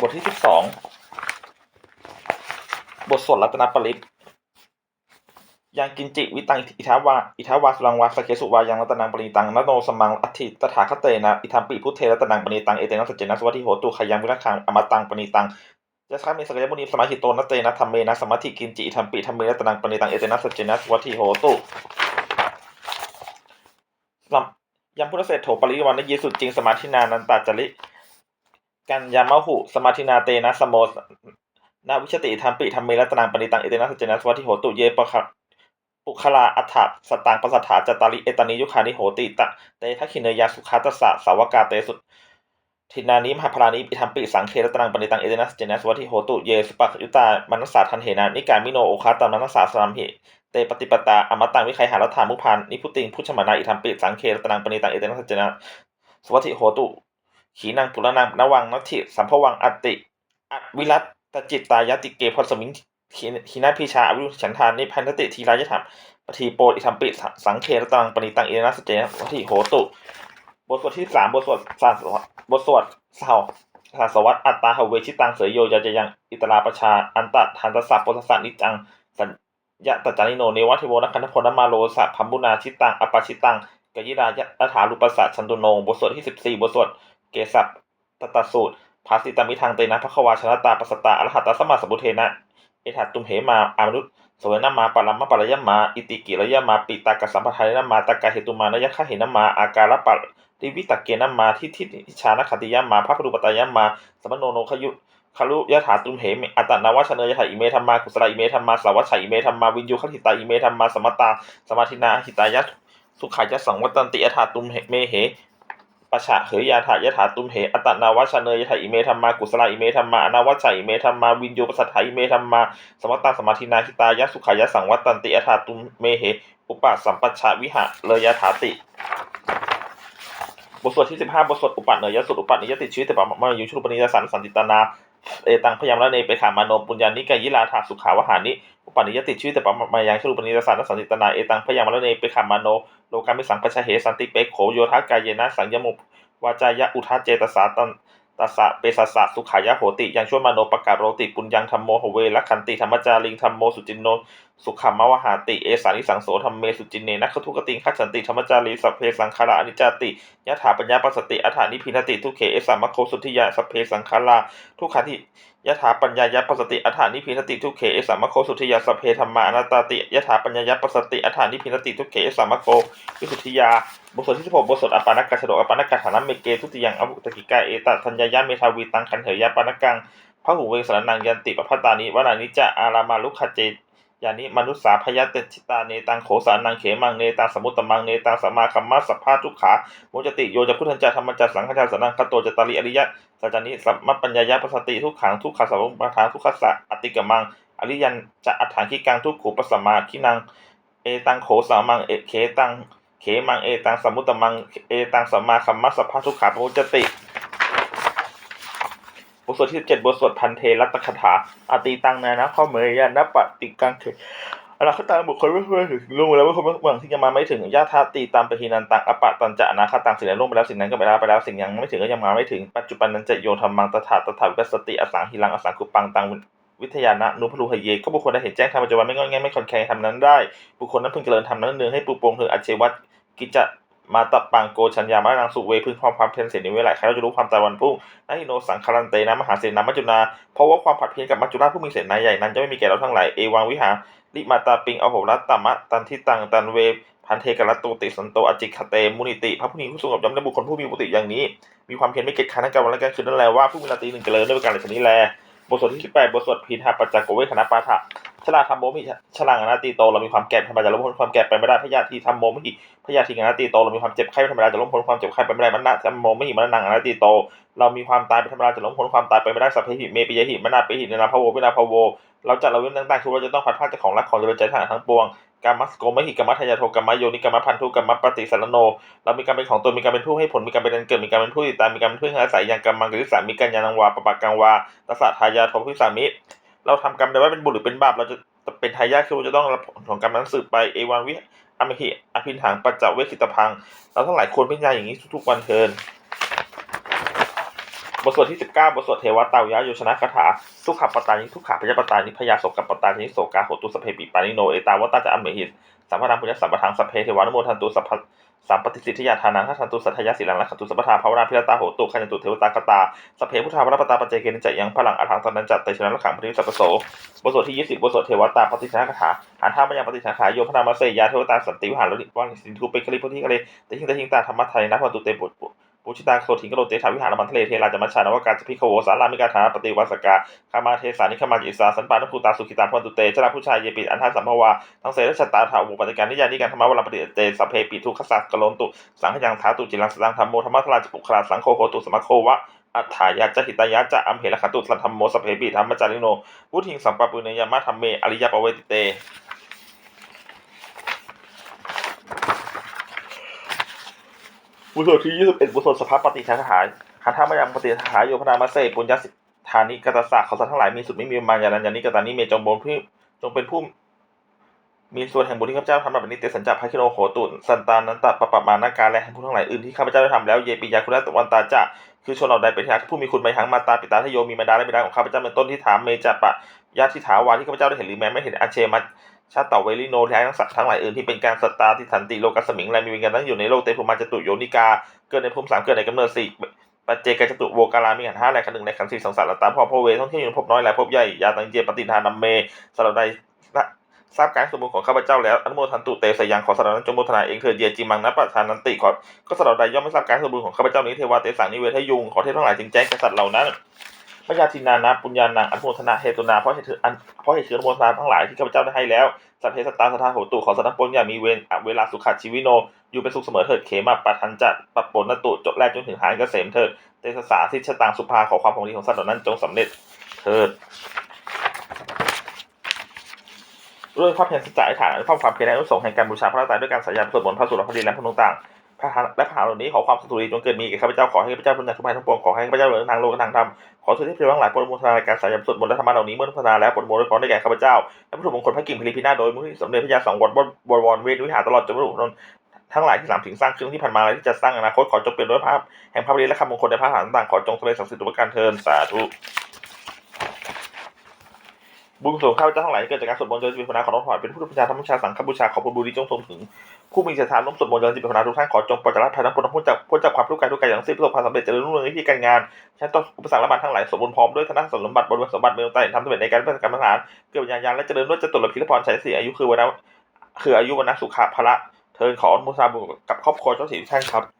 บทที่สิบสองบทสวดรัตนปริตยังกินจิวิตังอิทาวาอิทาวาสุรังวาสเกสุวายังรัตนังปณิตังนโนสมังอัติตถาคเตนะอิทัมปิพุทเทรัตนังปณิตังเอเตนะสจเจนะสวัสดิโหตุขยังวิรักขังอมตังปณิตังยะสามีสกยมุนีสมาหิโตนะเตนะธรรมเมนะสมาธิกินจิอิทัมปิธรรมเมรัตนังปณิตังเอเตนะสจเจนะสวัสดิโหตุสัมยังพุทธเศรษโถปริวันนเยสุดจริงสมาธินานันตาจริ กันยามะหุ สมาธินาเตนะสมโมนาวิชติธรรมปิธรรมเมรัตนังปณิตังเอเตนะสเจนะสวัสดิโหตุเยปะคะปุคลาอัฏฐสตังปสัทธาจตาริเอตานิยุคานิโหติตะเตทักขิเนยาสุขาตสสะสาวกาเตสุทินานิมหาพลานิอิธรรมปิสังเครัตนังปณิตังเอเตนะสเจนะสวัสดิโหตุเยสปักยุตามนัสสาทันเหนานิการมิโนโอคาตามนัสสาสลัมหิเตปฏิปตาอมตังวิไคหารัฐามุพานนิพุติงพุชมานาอิธรรมปิสังเครัตนังปณิตังเอเตนะสเจนะสวัสดิโหตุ ขีนังปุรนังนวังนัตถิสัมภวังอติอวิรัตตจิตตายติเกพสมิงขีนาพิชาอวิรุฉันทานนิพันธติทีรายธรรมปทีโปอิธรรมปิสังเครตังปณิตังเอนะสเจนะวัติโหตุ บทสวดที่สามบทสวดสาสบทสวดเสาสาสวัตอัตตาหเวชิตังเสยโยยาจะยังอิตราประชาอันตัดทันตสัพปทสันิจังสัญญะตจานิโนเนวัติโวนัคันธพลนมาโลสะพัมบุนาชิตังอปชิตังกยิรายะถาลุปัสัชันตุโนบทสวดที่สิบสี่บทสวด เกสัตตสูตรภาสิตามิทางเตนะพระควาชนะตาปัสตาอรหัตตสมมาสมบุเทนะ เอถัตตุมเหมาอามนุษสวยนามาปรัมมะปรยมา อิติกิรยมาปิตากสัมปทานนามาตากาเหตุมานยคะเหนมา อาการปัตติวิตกเกนามาทิทิชานคติยามาพระปรุปตายามาสมโนโนขยุคารุยะถาตุมเหมอัตนาวชเนยถาอิเมธรรมากุสลาอิเมธรรมาสาวัชัยอิเมธรรมาวินยูคติตาอิเมธรรมาสมตตาสมาธินาหิตายะสุขายะสังวัตันติอถาตุมเหเมเห ปะฉะเหยยาถายะถาตุมเหอัตนาวชเนยถาอิเมธรรมากุสลาอิเมธรรมาอนาวชัยอิเมธรรมาวินโยปสัทธาอิเมธรรมาสมัตตาสมาธินาคิตายะสุขายะสังวัตตันติอถาตุมเมเหอุปสัมปัชชะวิหะเลยยถาติบทสวดที่สิบห้าบทสวดอุปะเนยยสุดอุปะนิยติชีวิตแต่ปะมายุชุปนิยสันสันติตนาเอตังพยามละเนเปขามาโนปุญญานิกายิลาถาสุขาวหานิ อุปนิยติชีวิตแต่ปมายังชุปนิยสันสันติตนาเอตังพยามลเนเปขามาโนโลกามิสังปชะเหสันติเปโขโยทักกายเยนะสังยมุวาจายะอุทาเจตสาตันตสสะเปสัสสะสุขายะโหติยังช่วยมโนปกาโรติปุญญังธรรมโมหเวละคันติธรรมจาริงธรรมโมสุจินโน สุขามวหาติ เอสานิสังโสธรรมเมสุจินเนนะขทุกติงขัสันติธรรมจารีสัพเพสังขาราอนิจจติยะถาปัญญาปัสสติอัฏฐานิพินติทุเขเอสามะโคสุทธิยาสัพเพสังขาราทุกขันติยะถาปัญญายปัสสติอัฏฐานิพินติทุเขเอสามะโคสุทธิยาสัพเพธรรมานัตตาติยะถาปัญญายปัสสติอัฏฐานิพินติทุเขเอสามะโควิสุทธิยาบทสวดที่สิบหกบทสวดอปานักกาชโดอปานักกาฐานะเมเกทุติยังอวุตกิกาเอตัทัญญายะเมทาวีตังคันเหยยะปานักกังพระหูเวงสรนังยันติปพัตตานิวนานิจะอารามาลุขเจ อย่างนิมนุษสาพยาเตชิตาเนตังโขสานังเขมังเนตังสมุตตมังเนตังสัมมาคัมมัสสพพาทุกขาโมจติโยจะพุทธัญจาธรรมจัสังฆจาสนังคโตจตาริอริยะสัจจานิสัมมปัญญายะปัสติทุกขังทุกขสัมปทานทุกขสะอติกมังอริยันจะอัฏฐานขีกังทุกขุปสมมาขีนังเอตังโขสามังเอเขตังเขมังเอตังสมุตตมังเอตังสัมมาคัมมัสสพพาทุกขาปมุจติ บทสวดที่สิบเจ็ดบทสวดพันเทรัตคาถาอติตังนานะข้อเมยยานปฏิกังเขอรคตาบุคคลไม่เพื่อถึงรู้แล้วว่าคนหวังที่จะมาไม่ถึงญาธาตีตามปหินันตังอปะตันจะอนาคตังสิ่งใดล่วงไปแล้วสิ่งนั้นก็ไปแล้วไปแล้วสิ่งยังไม่ถึงก็ยังมาไม่ถึงปัจจุบันนั้นจะโยธรรมังตถาตถาวิปัสสติอสังหิรังอสังคุปังตังวิทยานะนุพลูหเยก็บุคคลได้เห็นแจ้งธรรมปัจจุบันไม่งอนแงไม่คอนแคร์ทำนั้นได้ บุคคลนั้นพึงเจริญทำนั้นเนืองให้ปูปงเธออัจเชวัตกิจจ มาตับปังโกชัญญามะนางสุเวพึงความความเพียรเสียในเวลาใครเราจะรู้ความตายวันพุ่งนาฮิโนสังคารันเตนะมหาเสนามัจจุนา เพราะว่าความผัดเพี้ยนกับมัจจุราชผู้มีเสนาใหญ่นั้นจะไม่มีแก่เราทั้งหลายเอวังวิหาลิมาตาปิงอโหรัตตมะตันทิตังตันเวพันเทกรัตโตติสันโตอจิคเตมุนิติพระผู้นี้ผู้ทรงกับจำได้บุคคลผู้มีปกติอย่างนี้ มีความเพียรไม่เกิดขันธ์กันวันละกันคืนนั่นแหละว่าผู้มีราตีหนึ่งเจริญด้วยการในชนี้แลบทสวดที่สิบแปดบทสวดพีทาปัจจกโกเวคณะปาฐะ ชลาธรรมโมมิชลางนาตีโตเรามีความแก่ธรรมดาจะล้มพ้นความแก่ไปไม่ได้พยาธิธรรมโมมิพยาธินาตีโตเรามีความเจ็บไข้ธรรมดาจะล้มพ้นความเจ็บไข้ไปไม่ได้มันนะธรรมโมมิมันนังนาตีโต เรามีความตายเป็นธรรมดาจะล้มพ้นความตายไปไม่ได้สัพเพหิเมปิยหิมนาปิหิเนาภโววินาภโวเราจัดเราเว้นต่างๆคือเราจะต้องพัดพลาดจากของรักของเจริญใจทางทั้งปวงกามัสโกมหิกามัทยาโทกามาโยนิกามพันธุกามปฏิสันโน เรามีการเป็นของตนมีการเป็นผู้ให้ผลมีการเป็นอันเกิดมีการเป็นผู้ติดตามมีการเป็นผู้อาศัยอย่างกรรมังกริสามีกัญญาณังวาปปะกังวาตสะทายาโทพิสามิ เราทำกรรมใดไว้เป็นบุญหรือเป็นบาปเราจะเป็นทายาทคือเราจะต้องรับผลของกรรมนั้นสืบไปเอวังวิอมหิอภินหังปัจจเวคิตพัง เราทั้งหลายควรพิจารณาอย่างนี้ทุกๆวันเทินบทสวดที่สิบเก้าบทสวดเทวตายะโยชนะคาถาทุกขปตานิทุกขพยปตานิพยาโสกปตานิโสกาโหตุสเพปิปานิโนเอตาวตาจะอเมหิตสัมภทางพุทธสัมปทางสพเพเทวานุโมทันตุสัพ สามปฏิสิทธิยาทานังทัชันตุสัทยาศิลังละขันตุสัพพทาภาวนาพิรตาโหตุขันตุเทวตากตาสเพพุทธาวรปตาปเจเกนิจยังพลังอทังตนันจัตเตชนะลักขังปฏิสัพโสบทสวดที่ยี่สิบบทสวดเทวตาปฏิชนะคาถาหันท่ามายังปฏิชนะคาโยพนามาเสยยาเทวตาสันติวิหารลิวังสินทุเปคลิพุทธิกะเลแต่หิงแต่หิงตาธรรมะไทยนะพันตุเตปุ ปุชิตาโคถิงกโลเตถาวิหารมันทะเลเทราจมัชานวกาจพิขโวสารามิกาธาปฏิวัสกาคามาเทสานิคมาจิสาสันปานุภูตาสุขิตาพันตุเตจราผู้ชายเยปิอันทาสัมภวาทั้งเสรชตาถาวุปฏิการนิยานิการธรรมวรปฏิเตสพเพปิทุขสัสกโลนตุสังขยังถาตุจิรังสังธรรมโมธรรมทราจปุคราสังโฆโหตุสมะโควะอัฏฐายาจหิตายาจะอัมเหระขันตุสัทธรรมโมสพเพปิธรรมจาริโนวุทิงสัมปปุเนยามะธรรมเมอริยปเวติเต บุตรที่ยี่สิบเอ็ดบุตรสภาพปฏิชาหายคันธามยังปฏิชาโยพนามาเสปุญญาสิธานิกตสักเขาสัตว์ทั้งหลายมีสุดไม่มีมารยานัญญานิกตานิเมจงบนผู้จงเป็นผู้มีส่วนแห่งบุญที่ข้าพเจ้าทำแบบนี้เตสัญจาภคิโนโหตุนสันตานันตะปะปะมานาการและแห่งผู้ทั้งหลายอื่นที่ข้าพเจ้าได้ทำแล้วเยปิยาคุณตะวันตาจะคือชนเหล่าใดเป็นที่รักผู้มีคุณไปทั้งมาตาปิตาทโยมีมารดาและบิดาของข้าพเจ้าเป็นต้นที่ถามเมจะปะญาติที่ถาวาที่ข้าพเจ้าได้เห็นหรือแม้ไม่เห็นอาเชมั ชาตเวลิโนแท้ทั้งสัตว์ทั้งหลายอื่นที่เป็นการสตตาที่สันติโลกัสมิงและมีวิญญาณตั้งอยู่ในโลกเตภูมิจตุโยนิกา เกิดในภูมิสามเกิดในกำเนิดสี่ปัจเจกจตุโวกาลามีขันห้าแหลขันหนึ่งในขันสี่สังสารตามพ่อพ่อเวท่องเที่ยวอยู่ในภพน้อยและภพใหญ่ยาตังเจปฏิทานัมเมสำหรับใดทราบการสมบูรณ์ของข้าพเจ้าแล้วอนุโมทันตุเตสยังขอสำหรับนั้นจงโมทนาเองเถิดเยจิมังนัปปะทานันติขอก็สำหรับใดย่อมไม่ทราบการสมบูรณ์ของข้าพเจ้านี้เทวาเตสังนิเวทยุงขอเทพทั้งหลายจึงแจ้งก่สัตว์เหล่านั้น พระยาทินานาปุญญานังอนุโมทนาเหตุนาเพราะเหตุอันเพราะเหตุเชื้ออนุโมทนาทั้งหลายที่ข้าพเจ้าได้ให้แล้วสัพเพสตาสทาโหตุขอสัตว์ปวงอย่ามีเวรเวลาสุขัดชีวิโน อยู่เป็นสุขเสมอเถิดเขมาปัทันจัดปัปปนตุจบแรกจนถึงหานเกษมเถิดเตสสาสิชะตางสุภาขอความพงดีของสัตว์เหล่านั้นจงสำเร็จเถิดด้วยความเพียรสัจจะอธิษฐานและความความเพียรในอนุสงส์แห่งการบูชาพระตายด้วยการสายานสวดมนต์พระสุรพดีและพระนต่าง พระหาและพระหาเหล่านี้ขอความสุขดีจงเกิดมีแก่ข้าพเจ้าขอให้ข้าพเจ้าพ้นจากทุกภัยทั้งปวงขอให้ข้าพเจ้าเดินทางโลกทางธรรมขอสุที่เพลทั้งหลายปรดโมทนาการสายานสวดมนธรรมะเหล่านี้เมื่อพัฒนาแล้วปรดโมทนาได้แก่ข้าพเจ้าและพระถูกมงคลพระกิ่งพิริพินาโดยมุขสมเด็จพระยาสังวรบวรเวทวิหารตลอดจนพระถูกนทั้งหลายที่สามถึงสร้างเครื่องที่ผ่านมาและที่จะสร้างอนาคตขอจงเป็นด้วยภาพแห่งพระบริและคำมงคลในพระหานต่างๆขอจงสำเร็จสักดิ์สิทธิ์ทุกประการเทินสาธุบุญกุศลข้าพเจ้าทั้งหลายเกิดจากการสวดมนต์เจริญจิตภาวนาขอน้อมถวายเป็นผู้บูชาธรรมบูชาสังฆบูชาขอบุญบุญนี้จงทรงถึง ผู้มีศรัทธาร่วมสวดมนต์เจริญจิตภาวนาทุกท่านขอจงปลอดจากภัยทั้งปวงพ้นจากพ้นจากความทุกข์กายทุกข์กายอย่างสิ้นประสบความสำเร็จเจริญรุ่งเรืองในที่การงานฉันต้องอุปสรรคละบัดทั้งหลายสมบูรณ์พร้อมด้วยธนสมบัติบริวารสมบัติเมืองใต้ทำสำเร็จในการเป็นการพัฒนาเกิดวิญญาณและเจริญด้วยจตุรพิรพรชัยสีอายุคือวันคืออายุวันสุขะพละเทินขออนุโมทนาบุญกับครอบครัวเจ้าสีทุกท่านครับ